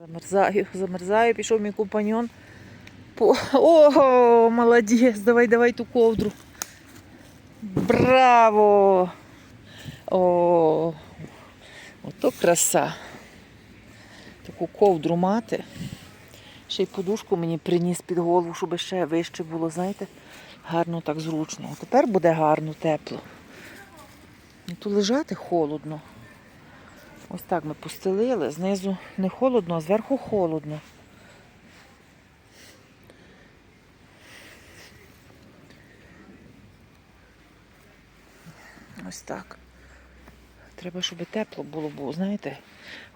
Замерзаю, замерзаю, пішов мій компаньон. По... О, молодець, давай, давай ту ковдру. Браво! О, ото краса. Таку ковдру мати. Ще й подушку мені приніс під голову, щоб ще вище було, знаєте, гарно так зручно. А тепер буде гарно, тепло. Ну, Тут лежати холодно. Ось так ми постелили. Знизу не холодно, а зверху холодно. Ось так. Треба, щоб тепло було, бо, знаєте,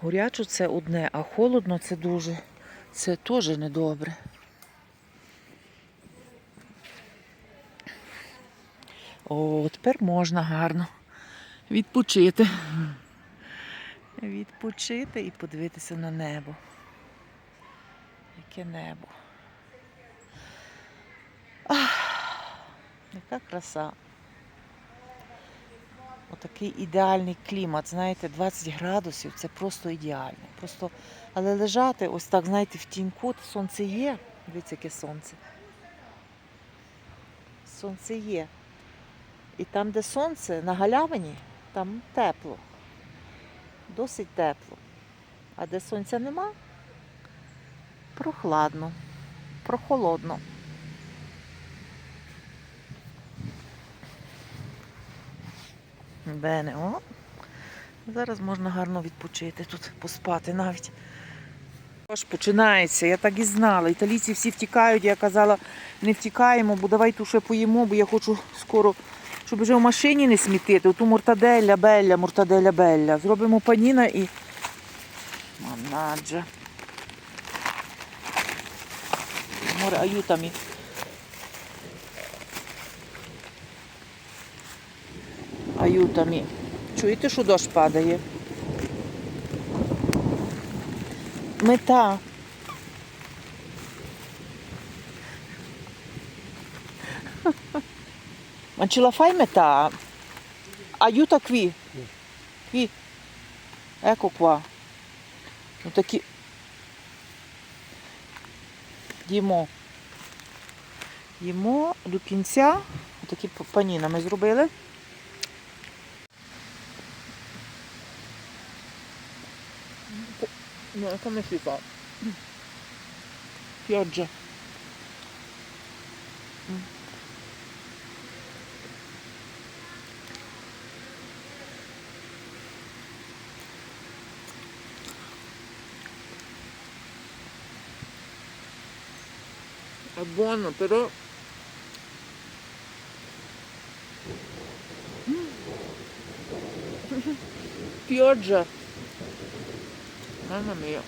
горячо це одне, а холодно це дуже, це теж недобре. О, тепер можна гарно відпочити. Відпочити і подивитися на небо. Яке небо. Ах, яка краса. Отакий ідеальний клімат, знаєте, 20 градусів це просто ідеально. Просто, але лежати ось так, знаєте, в тіньку, сонце є. Дивіться, яке сонце. Сонце є. І там, де сонце, на галявині, там тепло. Досить тепло. А де сонця нема, прохладно, прохолодно. Бене, о. Зараз можна гарно відпочити тут, поспати навіть. Аж починається, я так і знала. Італійці всі втікають, я казала, не втікаємо, бо давай ту ще поїмо, бо я хочу скоро, щоб вже в машині не смітити. Оту мортаделя, белля, мортаделя, белля. Зробимо паніна і. Манаджа. Море аютамі. Аютамі. Чуєте, що дощ падає? Мета. Ma ce la fai metà? Aiuta qui. Qui. Ecco qua. Отакі. Їмо. Їмо до кінця. Отакі паніна ми зробили. No, come si fa? Pioggia. Mm. abono, pero mm. pioggia. Mamma mia.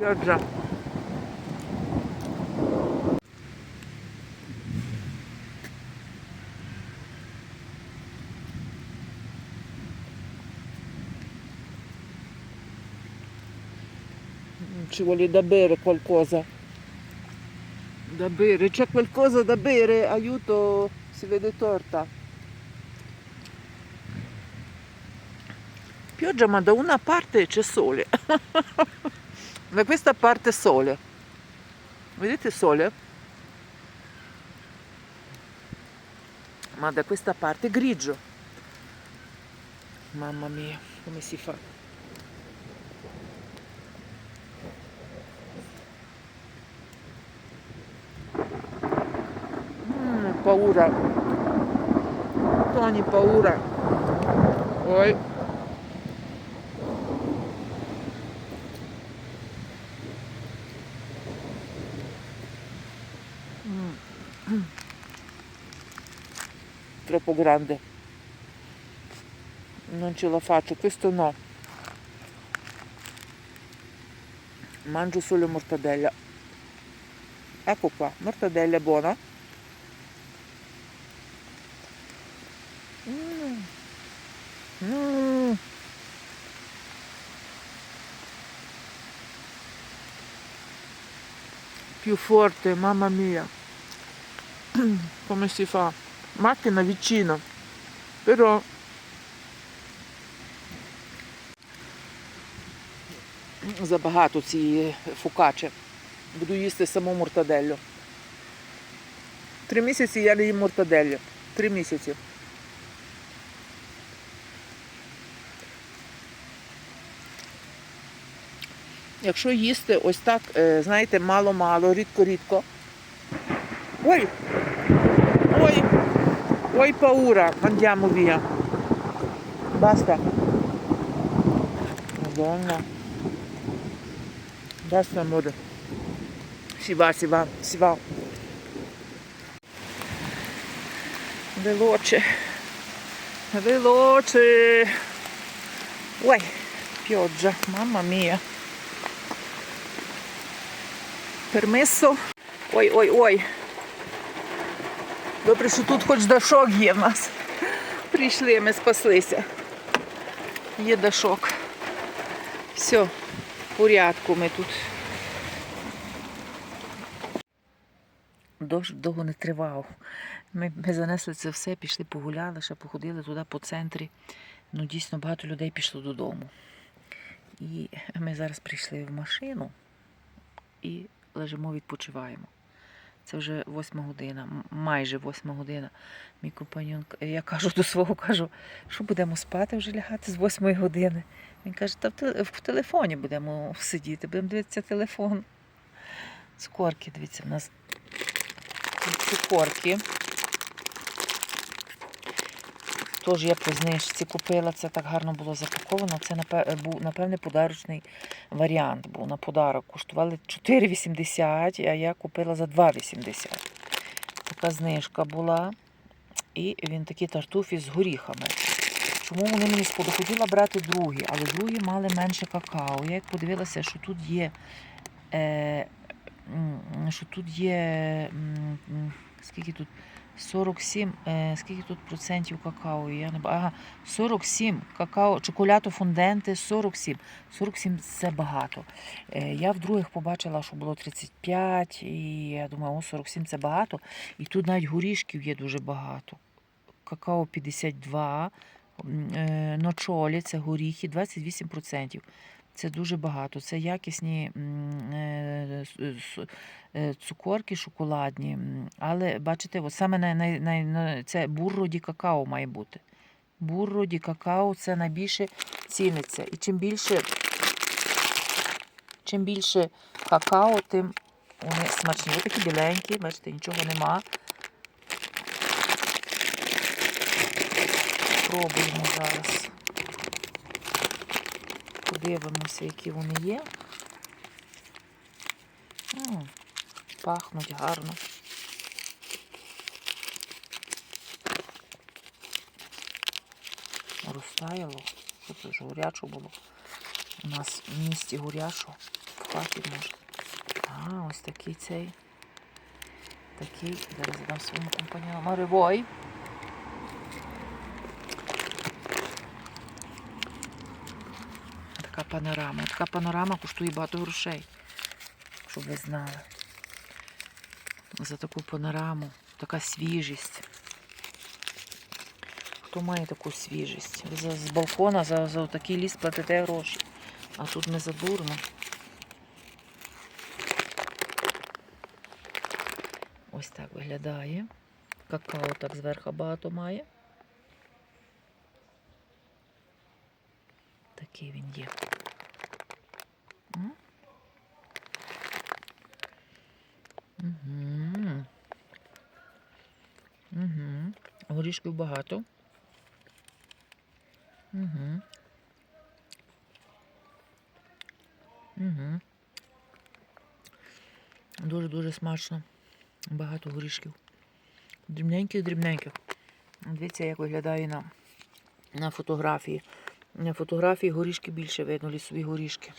Pioggia. Ci vuole da bere qualcosa. Da bere? C'è qualcosa da bere? Aiuto si vede torta. Pioggia ma da una parte c'è sole da questa parte sole. Vedete sole? Ma da questa parte grigio. Mamma mia come si fa? Mm, paura. Tony paura. Oi. Troppo grande. Non ce la faccio, questo no. Mangio solo mortadella. Ecco qua, mortadella buona. Mm. Mm. Più forte, mamma mia. Come si fa? Macchina vicino. Però забагато цієї фукаче. Буду їсти саму мортаделлю. Три місяці я не їм мортаделлю. Три місяці. Якщо їсти ось так, е, знаєте, мало-мало, рідко-рідко. Ой! Ho paura, andiamo via. Basta. Madonna. Basta amore. Si va, si va, si va. Veloce. Veloce. Uè, pioggia, mamma mia. Permesso? Oi, oi, oi. Добре, що тут хоч дашок є в нас. Прийшли, ми спаслися. Є дашок. Все, в порядку ми тут. Дощ довго не тривав. Ми, ми занесли це все, пішли погуляли, ще походили туди по центрі. Ну, дійсно, багато людей пішло додому. І ми зараз прийшли в машину і лежимо, відпочиваємо. Це вже восьма година, майже восьма година. Мій компаньон, я кажу до свого, кажу, що будемо спати вже лягати з восьмої години. Він каже, та в, телефоні будемо сидіти, будемо дивитися телефон. Цукорки, дивіться, в нас цукорки. Теж я по знижці купила, це так гарно було запаковано. Це був, напевне, подарочний варіант був на подарок. Коштували 4,80, а я купила за 2,80. Така знижка була. І він такий тартуфі з горіхами. Чому вони мені сподобали? Хотіла брати другі, але другі мали менше какао. Я як подивилася, що тут є. Е, що тут є. Скільки тут? 47, е, скільки тут процентів какао? Я не ага, 47 какао, чоколято фунденти 47. 47 це багато. Е, я в побачила, що було 35, і я думаю, о, 47 це багато. І тут навіть горішків є дуже багато. Какао 52, е, ночолі це горіхи 28%. Це дуже багато. Це якісні е, с- е, цукорки шоколадні. Але бачите, от саме най, най, най, це бурро какао має бути. Бурро ді какао це найбільше ціниться. І чим більше, чим більше какао, тим вони смачні. Ось такі біленькі, бачите, нічого нема. Пробуємо зараз. Подивимося, які вони є. М, Пахнуть гарно. Розтаяло. Що це ж гурячо було? У нас в місті гурячо. В хаті може. А, ось такий цей. Такий. Зараз дам своєму компаньону. Маревой. Така панорама. Така панорама коштує багато грошей. Щоб ви знали. За таку панораму, така свіжість. Хто має таку свіжість? Ви за, з балкона за, за такий ліс платите гроші. А тут не задурно. Ось так виглядає. Какао так зверху багато має. Такий він є. Угу. Угу. Горішків багато. Угу. Угу. Дуже-дуже смачно. Багато горішків. Дрібненьких, дрібненьких. Дивіться, як виглядає на, на фотографії. На фотографії горішки більше видно, лісові горішки.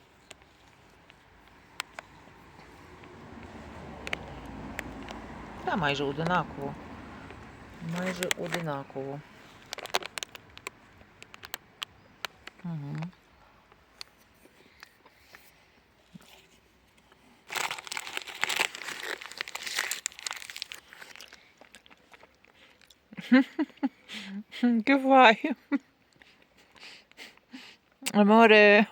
Та майже одинаково. Майже одинаково. Угу. Fai? Amore.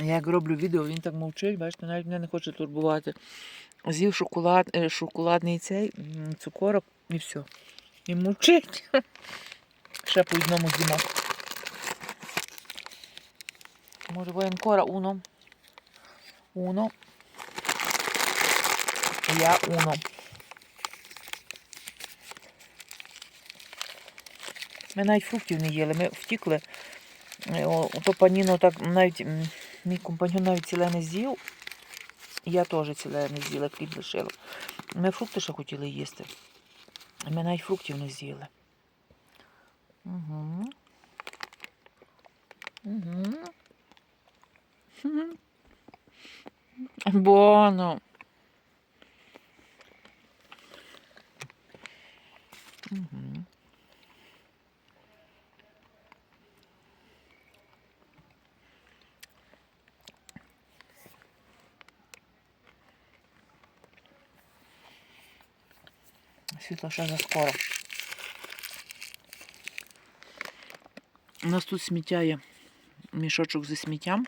Я як роблю відео, він так мовчить, бачите, навіть мене не хоче турбувати. З'їв шоколад, е, шоколадний цей цукорок і все. І мовчить. Ще по одному з'їмо. Може, воєнкора уно. Уно. Я уно. Ми навіть фруктів не їли. Ми втікли. Е, То паніно так навіть мій компаньон навіть ціле не з'їв. Я теж ціле не з'їла, хліб лишила. Ми фрукти ще хотіли їсти. Ми навіть фруктів не з'їли. Угу. Угу. Буоно. Угу. Світло ще заскоро. У нас тут сміття є мішочок зі сміттям.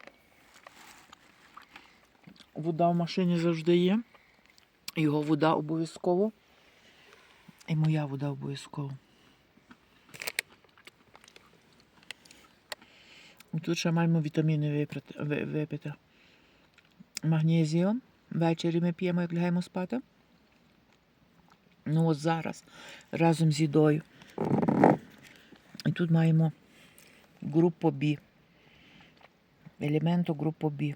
Вода в машині завжди є. Його вода обов'язково. І моя вода обов'язково. Тут ще маємо вітаміни випити. Магнезіум. Ввечері ми п'ємо, як лягаємо спати. Ну от зараз разом з їдою. І тут маємо групу Б. Елементу групу Б.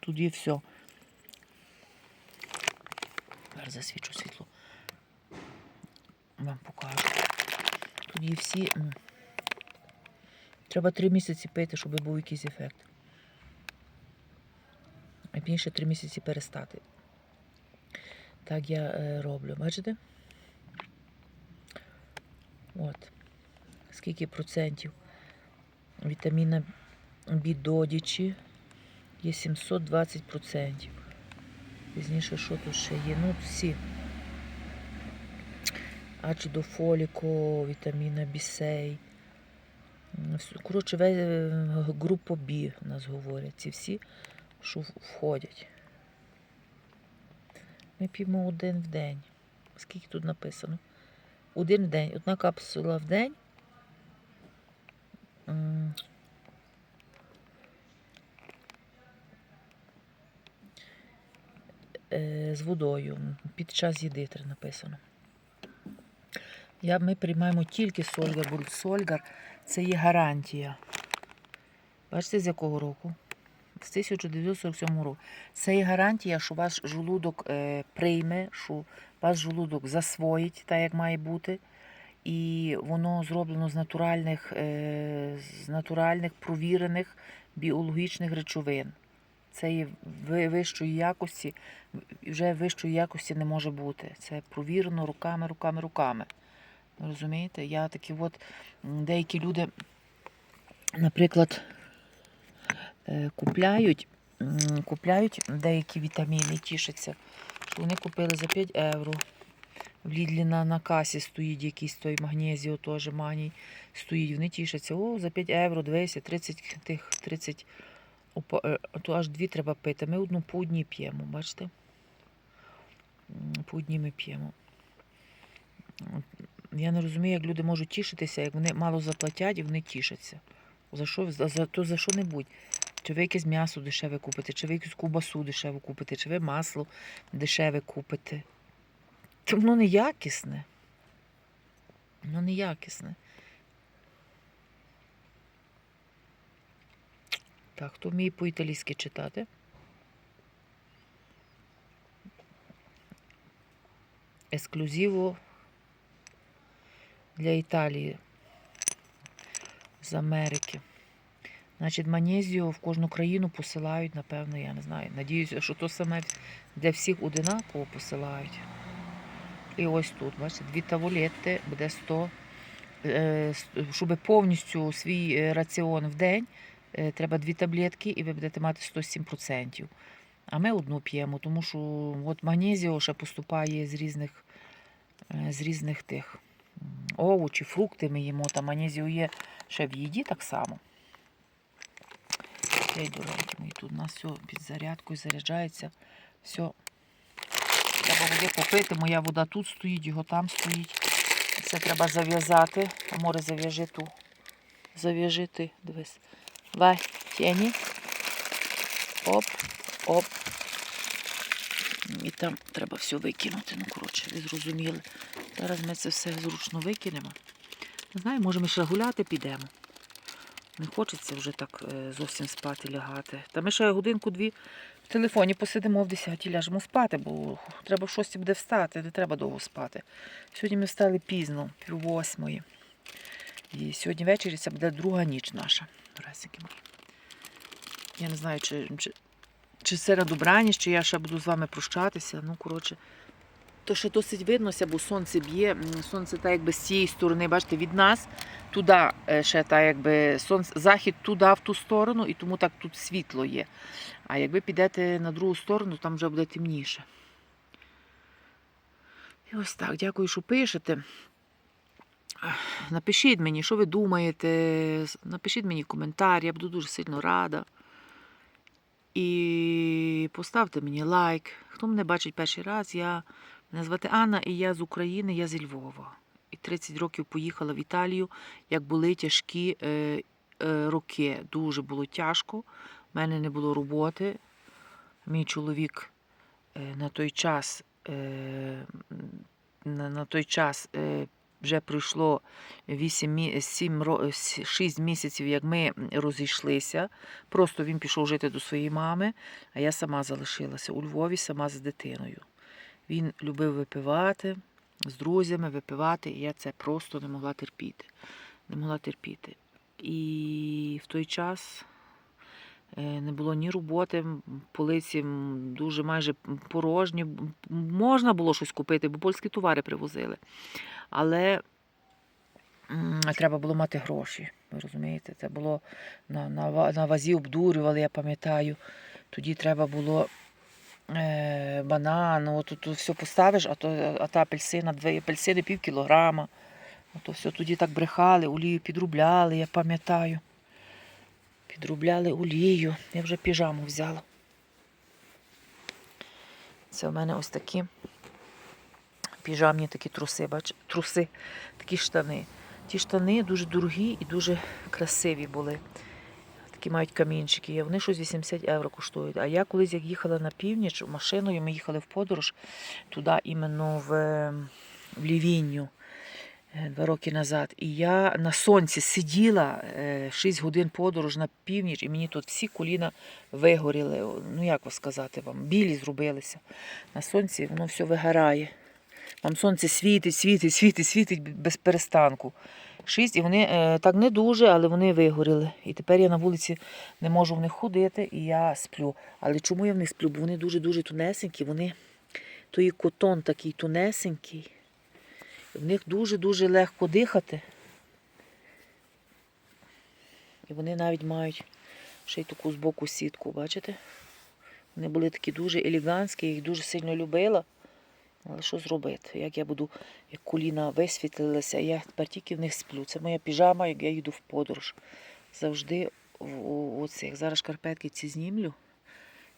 Тут є все. Зараз засвічу світло. Вам покажу. Тут є всі. Треба три місяці пити, щоб був якийсь ефект. А пізніше три місяці перестати. Так я е, роблю. Бачите? От. Скільки процентів вітаміна бідодічі є 720 процентів. Пізніше, що тут ще є? Ну, всі. Ачидо фоліко, вітаміна бісей. Коротше, ве- група Б у нас говорять. Ці всі, що входять. Ми п'ємо один в день. Скільки тут написано? Один в день. Одна капсула в день. Е, З водою. Під час їди написано. Я, ми приймаємо тільки Сольгар, бо Сольгар це є гарантія. Бачите, з якого року? З 1947 року. Це є гарантія, що ваш желудок е, прийме, що ваш желудок засвоїть так, як має бути. І воно зроблено з натуральних, е, з натуральних провірених біологічних речовин. Це є вищої якості, вже вищої якості не може бути. Це провірено руками, руками, руками. Розумієте? Я такі от деякі люди, наприклад, купляють, купляють деякі вітаміни, тішаться, вони купили за 5 євро. В Лідлі на, на касі стоїть якийсь той магнезіо, теж маній стоїть. Вони тішаться. О, за 5 євро, 20, 30 тих 30. Опа, е, то аж дві треба пити. Ми одну по п'ємо, бачите? По ми п'ємо. Я не розумію, як люди можуть тішитися, як вони мало заплатять і вони тішаться. За що, за, то за що-небудь. Чи ви якесь м'ясо дешеве купите, чи ви якусь ковбасу дешеву купите, чи ви масло дешеве купите. Це воно неякісне. Воно неякісне. Так, хто вміє по-італійськи читати? ексклюзиво для Італії з Америки. Значить, магнезію в кожну країну посилають, напевно, я не знаю. Надіюся, що то саме для всіх одинаково посилають. І ось тут, бачите, дві таволети буде 100. Е, Щоб повністю свій е, раціон в день, е, треба дві таблетки, і ви будете мати 107%. А ми одну п'ємо, тому що от магнезіо ще поступає з різних, з різних тих овочів, фрукти ми їмо, там магнезіо є ще в їді так само. Ей, дорогенькі мої, тут у нас все під зарядкою заряджається. Все. Треба води попити, моя вода тут стоїть, його там стоїть. Це треба зав'язати. Море зав'яжи ту. Зав'яжи ти, дивись. Давай, тяни. Оп, оп. І там треба все викинути. Ну, коротше, ви зрозуміли. Зараз ми це все зручно викинемо. Не знаю, може ми ще гуляти підемо. Не хочеться вже так е, зовсім спати лягати. Та ми ще годинку-дві в телефоні посидимо в 10 ляжемо спати, бо треба в 6 буде встати, не треба довго спати. Сьогодні ми встали пізно, пів восьмої. І сьогодні ввечері це буде друга ніч наша. Я не знаю, чи, чи, чи на добраніч, чи я ще буду з вами прощатися. Ну, коротше, то ще досить виднося, бо сонце б'є. Сонце так якби з цієї сторони, бачите, від нас туди е, ще так якби сонце, захід туди в ту сторону, і тому так тут світло є. А якби підете на другу сторону, там вже буде темніше. І ось так, дякую, що пишете. Напишіть мені, що ви думаєте. Напишіть мені коментар, я буду дуже сильно рада. І поставте мені лайк. Хто мене бачить перший раз, я мене звати Анна, і я з України, я зі Львова. І 30 років поїхала в Італію, як були тяжкі е, е, роки. Дуже було тяжко. У мене не було роботи. Мій чоловік е, на той час, е, на, на той час е, вже пройшло 8, 7, ро- е, с- 6 місяців, як ми розійшлися. Просто він пішов жити до своєї мами, а я сама залишилася у Львові, сама з дитиною. Він любив випивати з друзями, випивати, і я це просто не могла терпіти. Не могла терпіти. І в той час е, не було ні роботи, полиці дуже майже порожні. Можна було щось купити, бо польські товари привозили. Але треба було мати гроші. Ви розумієте? Це було на, на, на вазі обдурювали, я пам'ятаю. Тоді треба було банан, от тут все поставиш, а, то, а та апельсина, дві апельсини пів кілограма. А то все тоді так брехали, олію підрубляли, я пам'ятаю. Підрубляли олію. Я вже піжаму взяла. Це у мене ось такі піжамні такі труси, бач, труси, такі штани. Ті штани дуже дорогі і дуже красиві були. Такі мають камінчики. Вони щось 80 євро коштують. А я колись як їхала на північ машиною, ми їхали в подорож туди іменно в, е, в Лівінню е, два роки назад. І я на сонці сиділа 6 годин подорож на північ, і мені тут всі коліна вигоріли. Ну як вас сказати вам, білі зробилися. На сонці воно все вигорає. Вам сонце світить, світить, світить, світить без перестанку. Шість, і вони е, так не дуже, але вони вигоріли. І тепер я на вулиці не можу в них ходити, і я сплю. Але чому я в них сплю? Бо вони дуже-дуже тунесенькі, вони той котон такий тунесенький. В них дуже-дуже легко дихати. І вони навіть мають ще й таку збоку сітку, бачите? Вони були такі дуже елегантські, я їх дуже сильно любила. Але що зробити? Як я буду, як коліна висвітлилися, я тепер тільки в них сплю. Це моя піжама, як я їду в подорож. Завжди в- у цих. Зараз шкарпетки ці знімлю.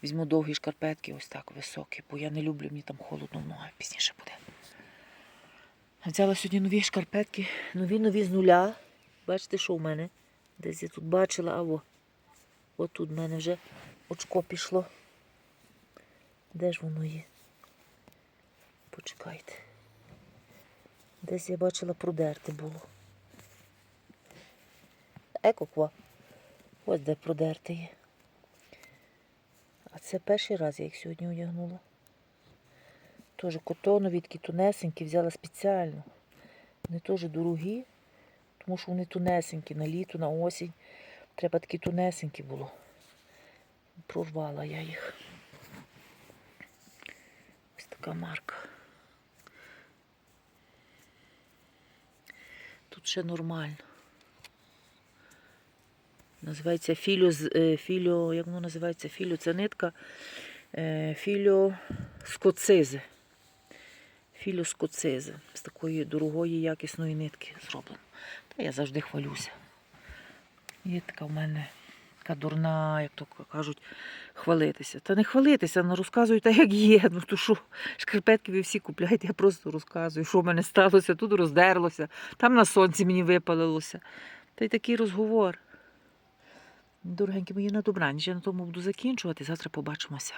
Візьму довгі шкарпетки, ось так високі, бо я не люблю, мені там холодно в ногах, пізніше буде. Взяла сьогодні нові шкарпетки, нові нові з нуля. Бачите, що в мене? Десь я тут бачила, а во. От тут в мене вже очко пішло. Де ж воно є? Почекайте. Десь я бачила продерти було. Екоква. Ось де продерти є. А це перший раз я їх сьогодні одягнула. Теж котонові, такі тонесенькі, взяла спеціально. Вони теж дорогі, тому що вони тонесенькі на літо, на осінь. Треба такі тонесенькі було. Прорвала я їх. Ось така марка. Тут ще нормально. Називається філіо, е, філіо, як воно називається? Філіо, це нитка е, філіо скоцизи. Філіо скоцизи. З такої дорогої якісної нитки зроблено. Та я завжди хвалюся. Є така в мене така дурна, як то кажуть, хвалитися. Та не хвалитися, не розказую так, як є. Ну то що, шкарпетки ви всі купляєте, я просто розказую, що в мене сталося, тут роздерлося, там на сонці мені випалилося. Та й такий розговор. Дорогенькі мої на добраніч, я на тому буду закінчувати. Завтра побачимося.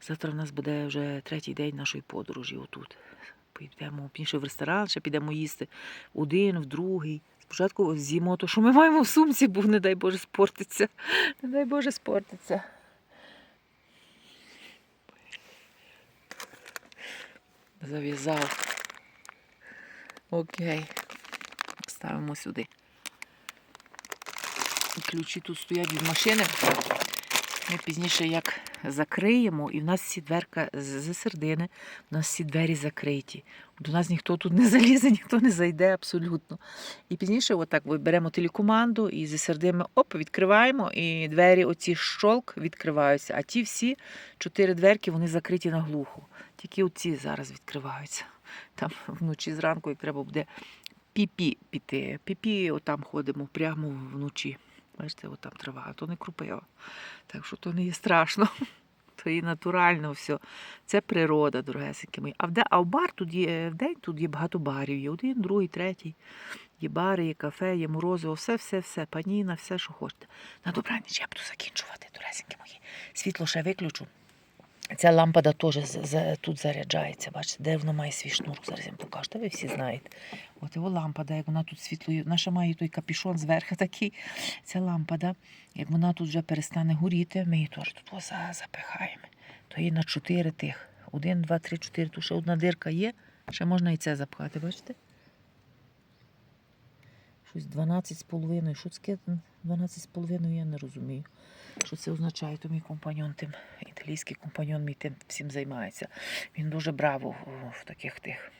Завтра в нас буде вже третій день нашої подорожі отут. Підемо пізніше в ресторан, ще підемо їсти один, в другий. Спочатку з'їмо то, що ми маємо в сумці, бо не дай Боже спортиться. Не дай Боже спортиться. Зав'язав. Окей. Ставимо сюди. Ключі тут стоять від машини. Ми пізніше як закриємо, і в нас всі дверка з середини, у нас всі двері закриті. До нас ніхто тут не залізе, ніхто не зайде абсолютно. І пізніше, отак, беремо телекоманду і зі середини оп, відкриваємо, і двері, оці щолк відкриваються. А ті всі чотири дверки вони закриті наглухо. Тільки оці зараз відкриваються. Там вночі зранку, як треба буде піпі піти. Піпі, отам ходимо прямо вночі. Бачите, от там трава, а то не крупива. Так що то не є страшно. То і натурально все. Це природа, дорогесенькі мої. А в, де, а в бар тут є в день тут є багато барів. Є один, другий, третій. Є бари, є кафе, є морозиво, все, все, все, паніна, все, що хочете. На добраніч я буду закінчувати, дорогесенькі мої. Світло ще виключу. Ця лампада теж тут заряджається. Бачите, де воно має свій шнур. Зараз я вам покажу. Та ви всі знаєте. От його лампада, як вона тут світло, вона ще має той капішон зверху такий. Ця лампада, як вона тут вже перестане горіти, ми її теж тут запихаємо. То її на чотири тих. Один, два, три, чотири. Тут ще одна дирка є. Ще можна і це запхати, бачите? Щось 12 з половиною. Що таке 12 з половиною, я не розумію. Що це означає, то мій компаньон, тим італійський компаньон мій тим всім займається. Він дуже браво в- таких тих.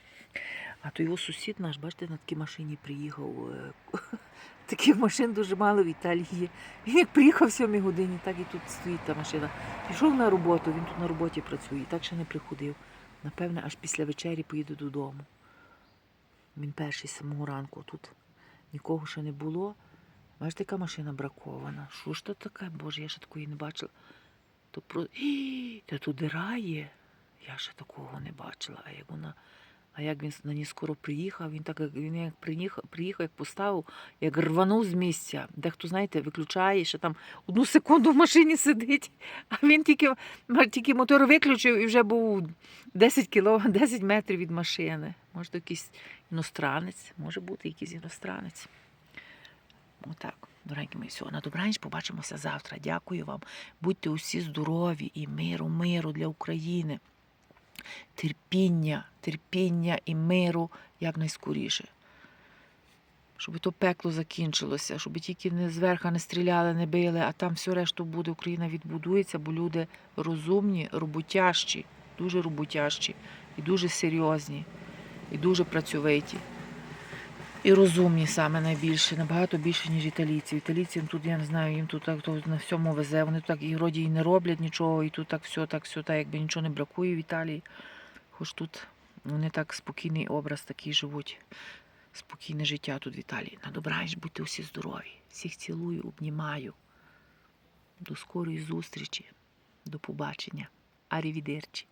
А то його сусід наш, бачите, на такій машині приїхав. е, Таких машин дуже мало в Італії. Він як приїхав в 7 годині, так і тут стоїть та машина. Пішов на роботу, він тут на роботі працює, так ще не приходив. Напевне, аж після вечері поїде додому. Він перший самого ранку тут. Нікого ще не було. Бачите, яка машина бракована. Що ж то таке? Боже, я ще такої не бачила. То про. Та тут дирає. Я ще такого не бачила. А як вона. А як він на ній скоро приїхав, він так він як приїхав, приїхав, як поставив, як рванув з місця. Дехто, знаєте, виключає, ще там одну секунду в машині сидить, а він тільки, тільки мотор виключив і вже був 10 кіло, 10 метрів від машини. Може, то якийсь іностранець, може бути якийсь іностранець. Отак, доренькі мої, все, на добраніч побачимося завтра. Дякую вам. Будьте усі здорові і миру, миру для України. Терпіння, терпіння і миру якнайскоріше. Щоб то пекло закінчилося, щоб тільки не зверха не стріляли, не били, а там все решту буде, Україна відбудується, бо люди розумні, роботящі, дуже роботящі, і дуже серйозні, і дуже працьовиті. І розумні саме найбільше, набагато більше, ніж італійці. Італійці тут, я не знаю, їм тут так то на всьому везе. Вони тут так і вроді і не роблять нічого, і тут так все, так все, так якби нічого не бракує в Італії. Хоч тут вони так спокійний образ такий живуть. Спокійне життя тут в Італії. На добраніч, будьте усі здорові. Всіх цілую, обнімаю. До скорої зустрічі. До побачення. Арівідерчі.